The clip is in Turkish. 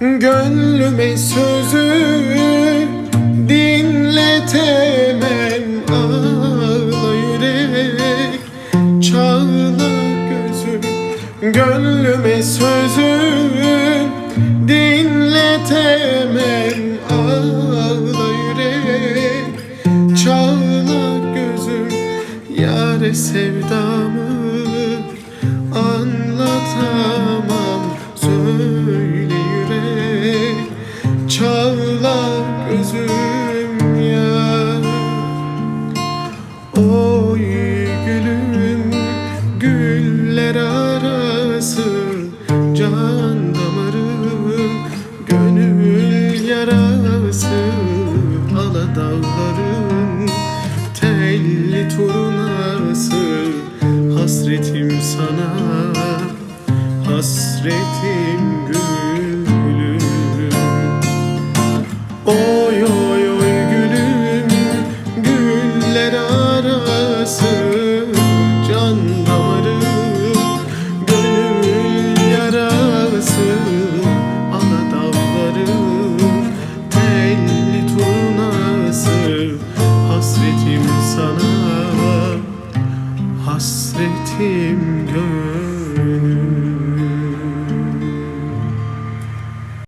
Gönlüme sözü dinletemem Ağla yürek. Çağla gözüm Gönlüme sözü dinletemem Ağla yürek. Çağla gözüm Yare sevdamı gözüm ya Oy gülüm güller arası Can damarım gönül yarası Ala dağların telli turnası. Hasretim sana hasretim gülüm. Oy yetim gönül